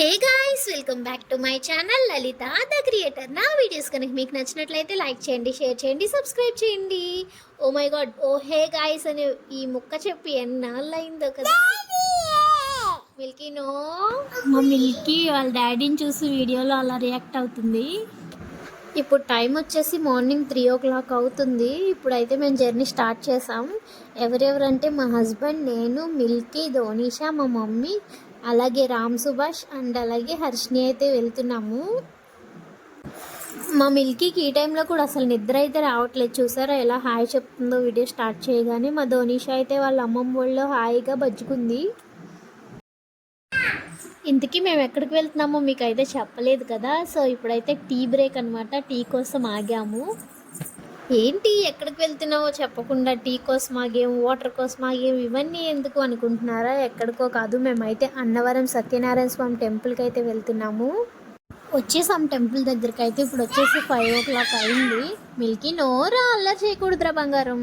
Hey guys welcome back to my channel Lalitha the creator. నా videos కనుక మీకు నచ్చినట్లయితే లైక్ చేయండి షేర్ చేయండి సబ్స్క్రైబ్ చేయండి. Oh my God oh hey guys అనే ఈ ముక్క చెప్పి ఎన్నాళ్ళు అయిందో కదా. Milky no? మా మిల్కీ వాళ్ళ డాడీని చూసి వీడియోలో అలా రియాక్ట్ అవుతుంది. ఇప్పుడు టైం వచ్చేసి మార్నింగ్ త్రీ ఓ క్లాక్ అవుతుంది. ఇప్పుడైతే మేము జర్నీ స్టార్ట్ చేసాం. ఎవరెవరంటే మా హస్బెండ్ నేను మిల్కీ ధోనిషా మా మమ్మీ అలాగే రామ్ సుభాష్ అండ్ అలాగే హర్షిని అయితే వెళ్తున్నాము. మా మిల్కీకి ఈ టైంలో కూడా అసలు నిద్ర అయితే రావట్లేదు. చూసారా ఎలా హాయ్ చెప్తుందో వీడియో స్టార్ట్ చేయగానే మా ధోనిష అయితే వాళ్ళ అమ్మమ్మ వాళ్ళలో హాయిగా బజ్జుకుంది. ఇంతకీ మేము ఎక్కడికి వెళ్తున్నామో మీకు అయితే చెప్పలేదు కదా. సో ఇప్పుడైతే టీ బ్రేక్ అనమాట టీ కోసం ఆగాము. ఏంటి ఎక్కడికి వెళ్తున్నావో చెప్పకుండా టీ కోసం ఆగేం వాటర్ కోసం ఆగేం ఇవన్నీ ఎందుకు అనుకుంటున్నారా? ఎక్కడికో కాదు మేమైతే అన్నవరం సత్యనారాయణ స్వామి టెంపుల్కి అయితే వెళ్తున్నాము. వచ్చేసాం టెంపుల్ దగ్గరికి అయితే ఇప్పుడు వచ్చేసి ఫైవ్ ఓ క్లాక్ అయింది. మిల్కీ నోరా అల్లరి చేయకూడదురా బంగారం.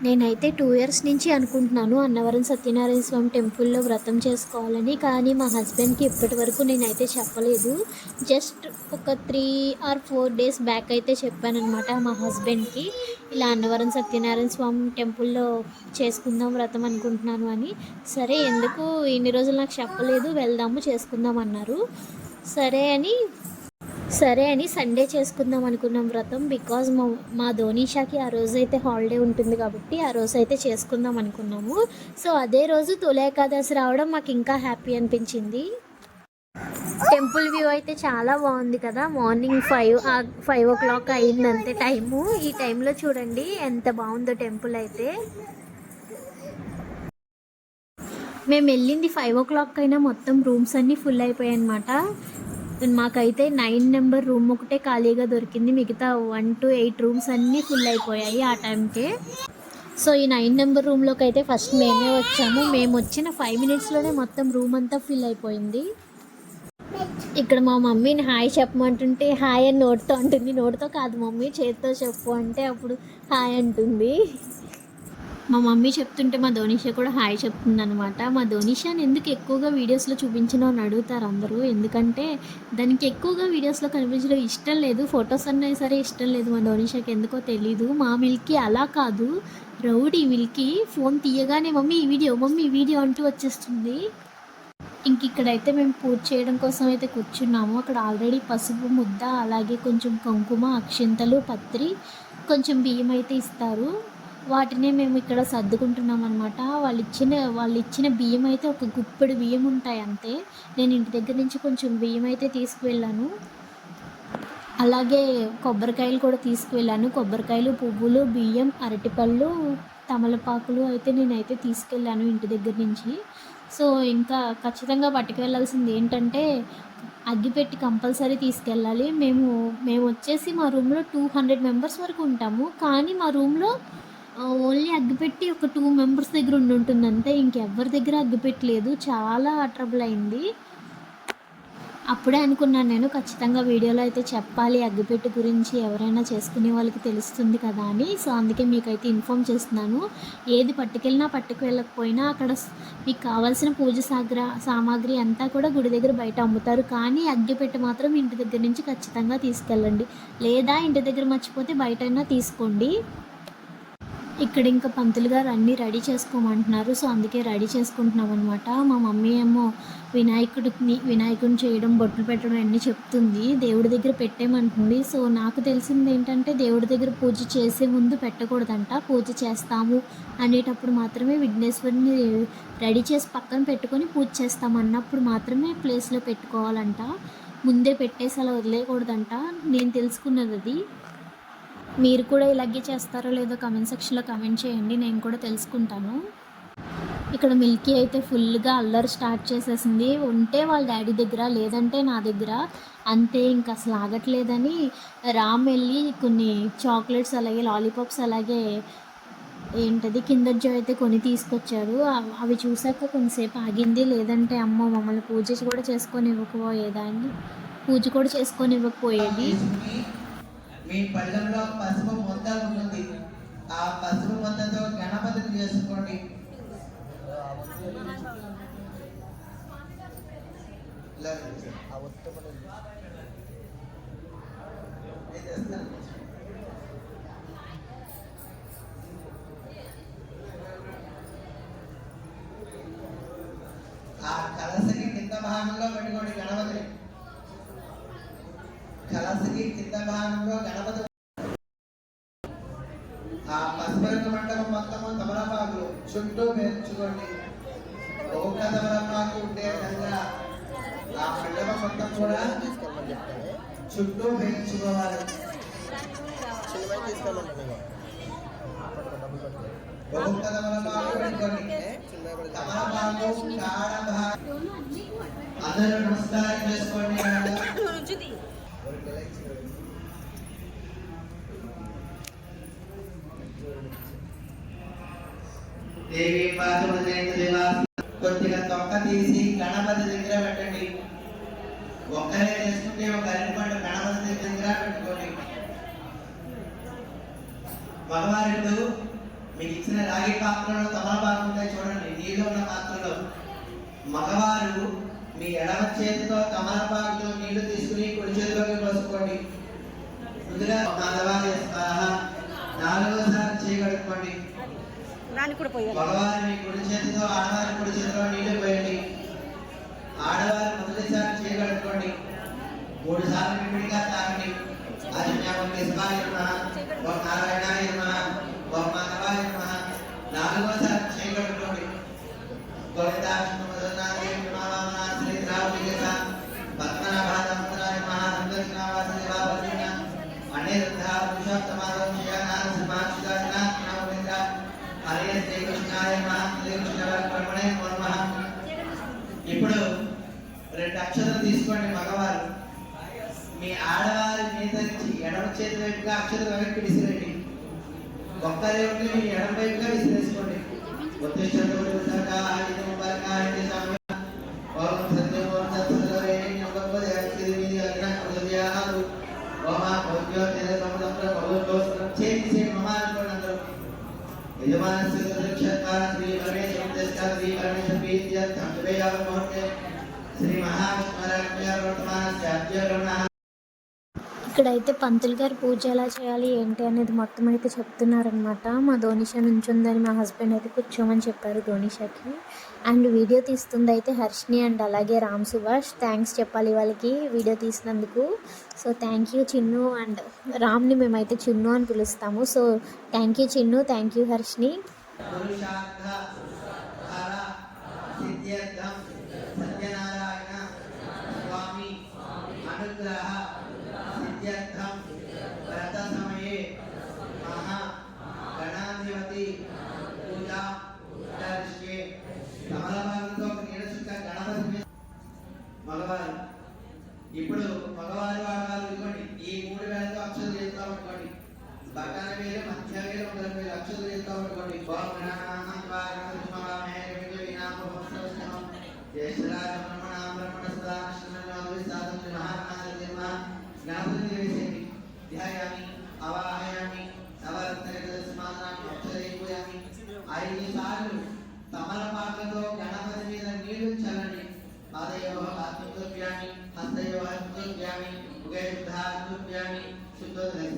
నేనైతే టూ ఇయర్స్ నుంచి అనుకుంటున్నాను అన్నవరం సత్యనారాయణ స్వామి టెంపుల్లో వ్రతం చేసుకోవాలని కానీ మా హస్బెండ్కి ఇప్పటి వరకు నేనైతే చెప్పలేదు. జస్ట్ ఒక three or four days back అయితే చెప్పానమాట మా హస్బెండ్కి ఇలా అన్నవరం సత్యనారాయణ స్వామి టెంపుల్లో చేసుకుందాం వ్రతం అనుకుంటున్నాను అని. సరే ఎందుకు ఇన్ని రోజులు నాకు చెప్పలేదు వెళ్దాము చేసుకుందాం అన్నారు. సరే అని సరే అని సండే చేసుకుందాం అనుకున్నాం వ్రతం బికాజ్ మా మా ధోనిషాకి ఆ రోజు అయితే హాలిడే ఉంటుంది కాబట్టి ఆ రోజు అయితే చేసుకుందాం అనుకున్నాము. సో అదే రోజు తొలి ఏకాదశి రావడం మాకు ఇంకా హ్యాపీ అనిపించింది. టెంపుల్ వ్యూ అయితే చాలా బాగుంది కదా. Morning five five o'clock అయిందంతే టైము. ఈ టైంలో చూడండి ఎంత బాగుందో టెంపుల్ అయితే. మేము వెళ్ళింది ఫైవ్ ఓ క్లాక్ అయినా మొత్తం రూమ్స్ అన్నీ ఫుల్ అయిపోయాయి అనమాట మాకైతే నైన్ నెంబర్ రూమ్ ఒకటే ఖాళీగా దొరికింది. మిగతా వన్ టు ఎయిట్ రూమ్స్ అన్నీ ఫుల్ అయిపోయాయి ఆ టైంకే సో ఈ నైన్ నెంబర్ రూమ్లోకి అయితే ఫస్ట్ మేమే వచ్చాము. మేము వచ్చిన ఫైవ్ మినిట్స్లోనే మొత్తం రూమ్ అంతా ఫిల్ అయిపోయింది. ఇక్కడ మా మమ్మీని హాయ్ చెప్పమంటుంటే హాయ్ అని నోటితో అంటుంది. నోటితో కాదు మమ్మీ చేతితో చెప్పు అంటే అప్పుడు హాయ్ అంటుంది. మా మమ్మీ చెప్తుంటే మా ధోనిషా కూడా హాయ్ చెప్తుంది అనమాట మా ధోనిషాని ఎందుకు ఎక్కువగా వీడియోస్లో చూపించను అని అడుగుతారు అందరూ. ఎందుకంటే దానికి ఎక్కువగా వీడియోస్లో కనిపించడం ఇష్టం లేదు. ఫొటోస్ అన్నా సరే ఇష్టం లేదు మా ధోనిషాకి. ఎందుకో తెలీదు. మా మిల్కీ అలా కాదు. రౌడీ మిల్కీ ఫోన్ తీయగానే మమ్మీ ఈ వీడియో మమ్మీ ఈ వీడియో అంటూ వచ్చేస్తుంది. ఇంక ఇక్కడైతే మేము పూజ చేయడం కోసం అయితే కూర్చున్నాము. అక్కడ ఆల్రెడీ పసుపు ముద్ద అలాగే కొంచెం కుంకుమ అక్షింతలు పత్రి కొంచెం బియ్యం అయితే ఇస్తారు. వాటినే మేము ఇక్కడ సర్దుకుంటున్నాం అనమాట వాళ్ళు ఇచ్చిన వాళ్ళు ఇచ్చిన బియ్యం అయితే ఒక గుప్పెడు బియ్యం ఉంటాయి అంతే. నేను ఇంటి దగ్గర నుంచి కొంచెం బియ్యం అయితే తీసుకువెళ్ళాను. అలాగే కొబ్బరికాయలు కూడా తీసుకువెళ్ళాను. కొబ్బరికాయలు పువ్వులు బియ్యం అరటిపళ్ళు తమలపాకులు అయితే నేనైతే తీసుకెళ్ళాను ఇంటి దగ్గర నుంచి. సో ఇంకా ఖచ్చితంగా పట్టుకువెళ్ళాల్సింది ఏంటంటే అగ్గిపెట్టి కంపల్సరీ తీసుకెళ్ళాలి. మేము మేము వచ్చేసి మా రూమ్లో టూ హండ్రెడ్ మెంబర్స్ వరకు ఉంటాము. కానీ మా రూమ్లో ఓన్లీ అగ్గిపెట్టి ఒక టూ మెంబర్స్ దగ్గర ఉండి ఉంటుంది అంతే ఇంకెవ్వరి దగ్గర అగ్గిపెట్టలేదు. చాలా ట్రబుల్ అయింది. అప్పుడే అనుకున్నాను నేను ఖచ్చితంగా వీడియోలో అయితే చెప్పాలి అగ్గిపెట్టి గురించి ఎవరైనా చేసుకునే వాళ్ళకి తెలుస్తుంది కదా అని. సో అందుకే మీకైతే ఇన్ఫామ్ చేస్తున్నాను. ఏది పట్టుకెళ్ళినా పట్టుకెళ్ళకపోయినా అక్కడ మీకు కావాల్సిన పూజ సాగ్ర సామాగ్రి అంతా కూడా గుడి దగ్గర బయట అమ్ముతారు. కానీ అగ్గిపెట్టి మాత్రం ఇంటి దగ్గర నుంచి ఖచ్చితంగా తీసుకెళ్ళండి. లేదా ఇంటి దగ్గర మర్చిపోతే బయటైనా తీసుకోండి. ఇక్కడ ఇంకా పంతులు గారు అన్నీ రెడీ చేసుకోమంటున్నారు. సో అందుకే రెడీ చేసుకుంటున్నాం అనమాట మా మమ్మీ ఏమో వినాయకుడిని వినాయకుడిని చేయడం బొట్లు పెట్టడం అన్నీ చెప్తుంది. దేవుడి దగ్గర పెట్టేమంటుంది సో నాకు తెలిసింది ఏంటంటే దేవుడి దగ్గర పూజ చేసే ముందు పెట్టకూడదంట. పూజ చేస్తాము అనేటప్పుడు మాత్రమే విఘ్నేశ్వరిని రెడీ చేసి పక్కన పెట్టుకొని పూజ చేస్తాం అన్నప్పుడు మాత్రమే ప్లేస్లో పెట్టుకోవాలంట. ముందే పెట్టేసి అలా వదిలేయకూడదంట. నేను తెలుసుకున్నది అది. మీరు కూడా ఇలాగే చేస్తారో లేదో కమెంట్ సెక్షన్లో కమెంట్ చేయండి నేను కూడా తెలుసుకుంటాను. ఇక్కడ మిల్కీ అయితే ఫుల్గా అల్లరి స్టార్ట్ చేసేసింది. ఉంటే వాళ్ళ డాడీ దగ్గర లేదంటే నా దగ్గర. అంతే ఇంకా అసలు ఆగట్లేదని రామ్ వెళ్ళి కొన్ని చాక్లెట్స్ అలాగే లాలీపాప్స్ అలాగే ఏంటది కిందర్ జో అయితే కొని తీసుకొచ్చాడు. అవి చూసాక కొంతసేపు ఆగింది. లేదంటే అమ్మ మమ్మల్ని పూజ కూడా చేసుకొని ఇవ్వకపోయేదాన్ని. పూజ కూడా చేసుకొని ఇవ్వకపోయేది. మీ పళ్ళెంలో పసుపు ముద్ద ఉంటుంది. ఆ పసుపు ముద్దతో గణపతిని చేసుకోండి. ఆ ఉత్తమను కలసకి కింద భాగంలో పెట్టుకోండి గణపతిని. కలసకి కింద భాగంలో గణపతి ఆ పసుపరంగ మండపం మొత్తము తమలపాకులు చుట్టూ పేర్చుకోండి ఒక్క తమలపాకు ఉండే విధంగా ఆ మండపం మొత్తం కూడా చుట్టూ పేర్చుకోవాలి. ఒక్క తమలపాకు పెట్టుకోండి చిన్నవై తమలపాకు కాడ అందరూ నమస్కారం చేసుకోండి ఎవరికి ఎలా ఇచ్చిన దేవి కొద్దిగా తొక్క తీసి గణపతి దగ్గర పెట్టండి. ఒక్కరే చేసుకుంటే ఒక అరటిపండు గణపతి దగ్గర పెట్టుకోండి. భగవానుడు మీకు ఇచ్చిన రాగి పాత్రలో తమలపాకు ఉంటాయి చూడండి నీళ్ళు ఉన్న పాత్రలో. మగవారు మీ ఎడమ చేతితో తమలపాకుతో నీళ్ళు తీసుకుని కుడి చేతిలోకి పోసుకోండి. ముందుగా మాధవాయ స్వాహ నాలుగోసారి చేయగలుగుకోండి దానికి కూడా పోయాలి. మగవారి మీ కుడి చేతితో ఆడవారి కుడి చేతిలో నీళ్ళు పోయండి. ఆడవారు మొదటిసారి చేయగలుగుకోండి మూడు సార్లు విడిగా తాగండి. అజన్యామకి శివాయ నమః ఓం నారాయణాయ నమః. ఓం మాధవాయ నాలుగోసారి చేయగలుగుకోండి గోవిందాక్షణ మధునాథే నమః ఇప్పుడు రెండు అక్షరాలు తీసుకోండి మగవారు. మీ ఆడవారి మీద నుంచి ఎడమ చేతి వైపుగా అక్షరం వెనక్కి విసిరండి. ఒక్కరే ఉండి మీ ఎడమ వైపుగా విసిరేసుకోండి. ఉద్దేశం ఆ భోజ్యో తేజమృతం భగవద్గోస్త్రం చేతి చేతి మమానుకోండి అందరూ యజమానస్య సురక్షకార శ్రీ పరమేశ్వరం దేశకార శ్రీ పరమేశ్వర ప్రీత్యర్థం ఇక్కడైతే పంతులు గారు పూజ ఎలా చేయాలి ఏంటి అనేది మొత్తం అయితే చెప్తున్నారనమాట మా ధోనిష నుంచుందని మా హస్బెండ్ అయితే కూర్చోమని చెప్పారు ధోనిషకి. అండ్ వీడియో తీస్తుంది అయితే హర్షిని అండ్ అలాగే రామ్ సుభాష్. థ్యాంక్స్ చెప్పాలి వాళ్ళకి video తీసినందుకు. So thank you Chinnu and రామ్ని మేమైతే చిన్ను అని పిలుస్తాము. So thank you Chinnu thank you Harshini పురుషార్థ ఫల సిద్ధ్యర్థం సత్యనారాయణ స్వామి అనుగ్రహ సిద్ధ్యర్థం వ్రత సమయే మహా గణాధిపతి పూజ దర్శే కమలభాగంతో ఒక గణపతి మగవారు ఇప్పుడు మగవారు ఆడవారు ఇవ్వండి. ఈ మూడు వేలతో అక్షరం చేస్తాం అనుకోండి. బకాన వేలు మధ్య వేలు మొదల వేలు అక్షరం చేస్తా పట్టుకోండి ఓం ధ్యాయామి అవాహయామి నవరత్నస్మానాం అక్షరైపోయామి ఐదు సార్లు తమలపాకులతో గణపతి మీద నీళ్ళు చల్లండి. పాదయోః ఆత్మతుభ్యామి హస్తయోః ఆత్మతుభ్యామి ఉగయుద్ధాత్మతుభ్యామి శుద్ధోదయ.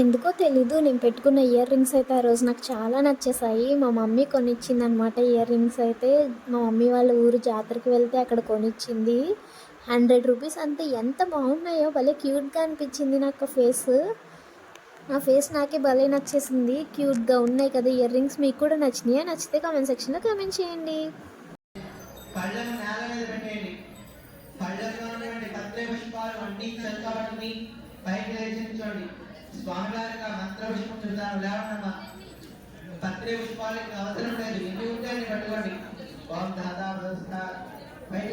ఎందుకో తెలీదు నేను పెట్టుకున్న ఇయర్ రింగ్స్ అయితే ఆ రోజు నాకు చాలా నచ్చేసాయి మా మమ్మీ కొనిచ్చింది అనమాట ఇయర్ రింగ్స్ అయితే. మా మమ్మీ వాళ్ళ ఊరు జాతరకి వెళ్తే అక్కడ కొనిచ్చింది. హండ్రెడ్ రూపీస్ అంతే ఎంత బాగున్నాయో భలే క్యూట్గా అనిపించింది నాకు ఫేస్. నా ఫేస్ నాకే భలే నచ్చేసింది. క్యూట్గా ఉన్నాయి కదా ఇయర్ రింగ్స్ మీకు కూడా నచ్చినాయా? నచ్చితే కామెంట్ సెక్షన్లో కామెంట్ చేయండి. పళ్ళను పుష్పాలకి అవసరం లేదు. ఎన్ని ఉంటే పట్టుకోండి. ఓం దాదా బయట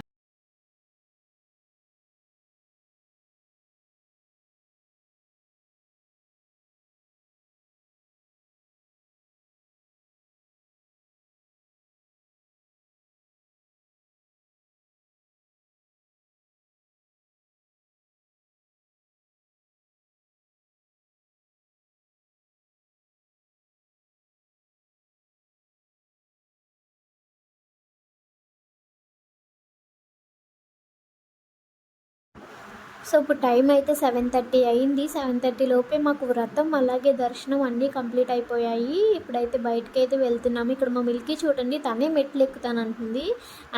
సో ఇప్పుడు టైం అయితే సెవెన్ థర్టీ అయింది. సెవెన్ థర్టీ లోపే మాకు వ్రతం అలాగే దర్శనం అన్నీ కంప్లీట్ అయిపోయాయి. ఇప్పుడైతే బయటకి అయితే వెళ్తున్నాము ఇక్కడ మా మిల్కీ చూడండి తనే మెట్లు ఎక్కుతానంటుంది.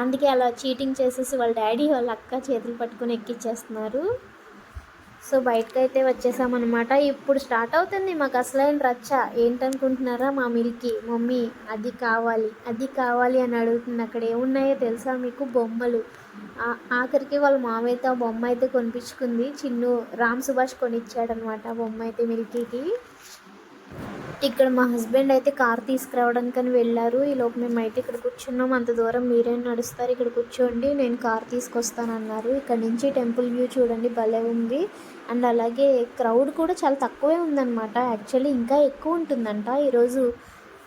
అందుకే అలా చీటింగ్ చేసేసి వాళ్ళ డాడీ వాళ్ళ అక్క చేతులు పట్టుకొని ఎక్కిచ్చేస్తున్నారు. సో బయటకు అయితే వచ్చేసామన్నమాట. ఇప్పుడు స్టార్ట్ అవుతుంది మాకు అసలైన రచ్చ. ఏంటనుకుంటున్నారా మా మిల్కి? మమ్మీ అది కావాలి అది కావాలి అని అడుగుతుంది. అక్కడ ఏమున్నాయో తెలుసా మీకు? బొమ్మలు. ఆఖరికి వాళ్ళ మామ అయితే ఆ బొమ్మ అయితే కొనిపించుకుంది. చిన్ను రామ్ సుభాష్ కొనిచ్చాడనమాట ఆ బొమ్మ అయితే మిల్కీకి. ఇక్కడ మా హస్బెండ్ అయితే కార్ తీసుకురావడానికని వెళ్ళారు. ఈ లోపు మేము అయితే ఇక్కడ కూర్చున్నాం. అంత దూరం మీరే నడుస్తారు. ఇక్కడ కూర్చోండి నేను కార్ తీసుకొస్తానన్నారు. ఇక్కడ నుంచి టెంపుల్ వ్యూ చూడండి భలే ఉంది. అండ్ అలాగే క్రౌడ్ కూడా చాలా తక్కువే ఉందన్నమాట. యాక్చువల్లీ ఇంకా ఎక్కువ ఉంటుందంట. ఈరోజు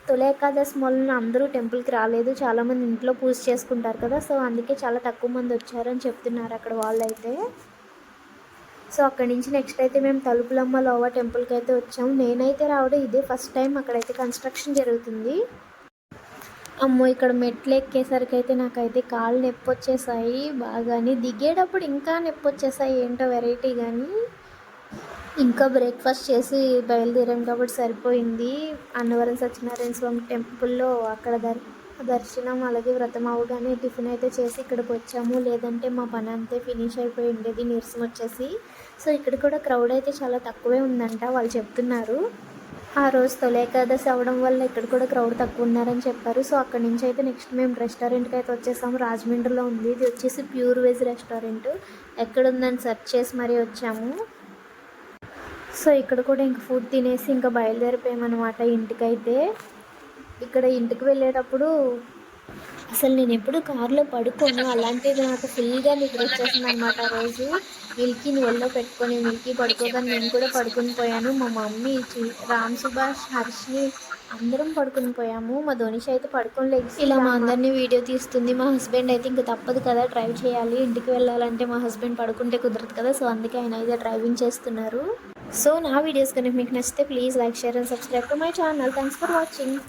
తొలి ఏకాదశి అందరూ టెంపుల్కి రాలేదు. చాలామంది ఇంట్లో పూజ చేసుకుంటారు కదా. సో అందుకే చాలా తక్కువ మంది వచ్చారని చెప్తున్నారు అక్కడ వాళ్ళు అయితే సో అక్కడి నుంచి నెక్స్ట్ అయితే మేము తలుపులమ్మ లోవా టెంపుల్కి అయితే వచ్చాము. నేనైతే రావడం ఇదే ఫస్ట్ టైం అక్కడైతే కన్స్ట్రక్షన్ జరుగుతుంది. అమ్మో ఇక్కడ మెట్లు ఎక్కేసరికి అయితే నాకైతే కాళ్ళు నొప్పి వచ్చేసాయి బాగాని దిగేటప్పుడు ఇంకా నొప్పి వచ్చేసాయి ఏంటో వెరైటీ కానీ ఇంకా బ్రేక్ఫాస్ట్ చేసి బయలుదేరాం కాబట్టి సరిపోయింది. అన్నవరం సత్యనారాయణ స్వామి టెంపుల్లో అక్కడ దర్ దర్శనం అలాగే వ్రతం అవగానే టిఫిన్ అయితే చేసి ఇక్కడికి వచ్చాము. లేదంటే మా పని అంతే ఫినిష్ అయిపోయి ఉండేది నీరసం వచ్చేసి. సో ఇక్కడ కూడా క్రౌడ్ అయితే చాలా తక్కువే ఉందంట వాళ్ళు చెప్తున్నారు. ఆ రోజు తొలి ఏకాదశి అవ్వడం వల్ల ఇక్కడ కూడా క్రౌడ్ తక్కువ ఉన్నారని చెప్పారు. సో అక్కడి నుంచి అయితే నెక్స్ట్ మేము రెస్టారెంట్కి అయితే వచ్చేసాము. రాజమండ్రిలో ఉంది. ఇది వచ్చేసి ప్యూర్ వెజ్ రెస్టారెంట్. ఎక్కడ ఉందని సెర్చ్ చేసి మరీ వచ్చాము. సో ఇక్కడ కూడా ఇంక ఫుడ్ తినేసి ఇంకా బయలుదేరిపోయామన్నమాట ఇంటికైతే. ఇక్కడ ఇంటికి వెళ్ళేటప్పుడు అసలు నేను ఎప్పుడు కారులో పడుకోను. అలాంటిది నాకు ఫుల్గా నిద్ర వచ్చేసింది అనమాట ఆ రోజు. మిల్కీని ఒళ్ళో పెట్టుకొని మిల్కీ పడుకోగానే నేను కూడా పడుకుని పోయాను. మా మమ్మీ రామ్ సుభాష్ హర్షి అందరం పడుకుని పోయాము. మా ధోనిష్ అయితే పడుకొని లెగ్స్ ఇలా మా అందరినీ వీడియో తీస్తుంది. మా హస్బెండ్ అయితే ఇంకా తప్పదు కదా డ్రైవ్ చేయాలి. ఇంటికి వెళ్ళాలంటే మా హస్బెండ్ పడుకుంటే కుదరదు కదా. సో అందుకే ఆయన అయితే డ్రైవింగ్ చేస్తున్నారు. So now videos gonna make next step. Please like, share and subscribe to my channel. Thanks for watching.